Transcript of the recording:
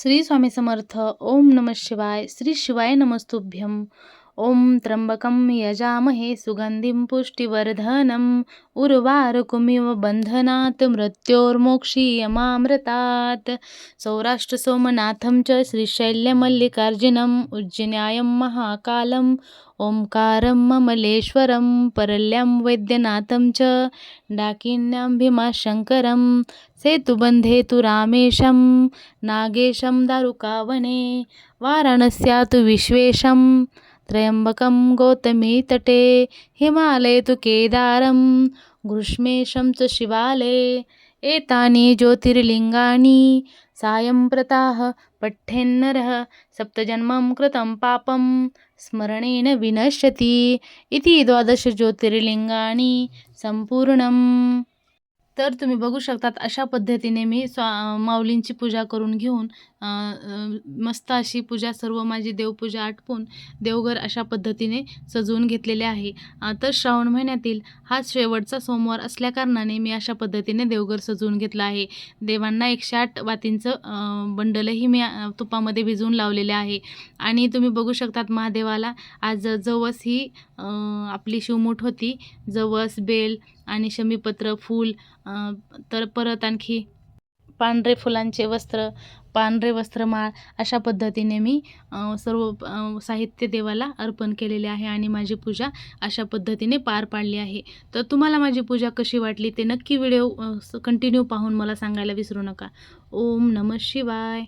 श्री स्वामी समर्थ ओम नम शिवाय श्री शिवाय नमस्तुभ्यं ॐ त्र्यंबकं यजामहे सुगंधिं पुष्टिवर्धनम् उर्वारुकमिव बंधनात् मृत्योर्मोक्षीयमामृतात्। सौराष्ट्र सोमनाथं च श्रीशैल्यमल्लिकार्जुनम् उज्जन्यायं महाकालम् ओंकारं ममलेश्वरं परल्यं वैद्यनाथं च डाकिन्यां भीमाशङ्करं सेतुबन्धे तु रामेशं नागेशं दारुकावने वाराणस्या तु विश्वेशं। त्र्यंबकं गौतमी तटे हिमालये तु केदारं ग्रीष्मेशं च शिवालये एतानि ज्योतिर्लिङ्गानि सायं प्रताः पठ्येन्नरः सप्तजन्मं कृतं पापं स्मरणेन विनश्यति। इति द्वादशज्योतिर्लिङ्गानि सम्पूर्णम्। तर तुम्ही बघू शकतात अशा पद्धतीने मी स्वा माऊलींची पूजा करून घेऊन मस्त अशी पूजा सर्व माझी देवपूजा आटपून देवघर अशा पद्धतीने सजवून घेतलेले आहे. तर श्रावण महिन्यातील हा शेवटचा सोमवार असल्याकारणाने मी अशा पद्धतीने देवघर सजवून घेतलं आहे. देवांना एकशे आठ वातींचं बंडलही मी तुपामध्ये भिजवून लावलेले आहे. आणि तुम्ही बघू शकतात महादेवाला आज जवस ही आपली शिवमूठ होती. जवस बेल आणि शमीपत्र फूल तर परत आणखी पांढरे फुलांचे वस्त्र पांढरे वस्त्रमाळ अशा पद्धतीने मी सर्व साहित्य देवाला अर्पण केलेले आहे आणि माझी पूजा अशा पद्धतीने पार पाडली आहे. तर तुम्हाला माझी पूजा कशी वाटली ते नक्की व्हिडिओ कंटिन्यू पाहून मला सांगायला विसरू नका. ओम नम शिवाय.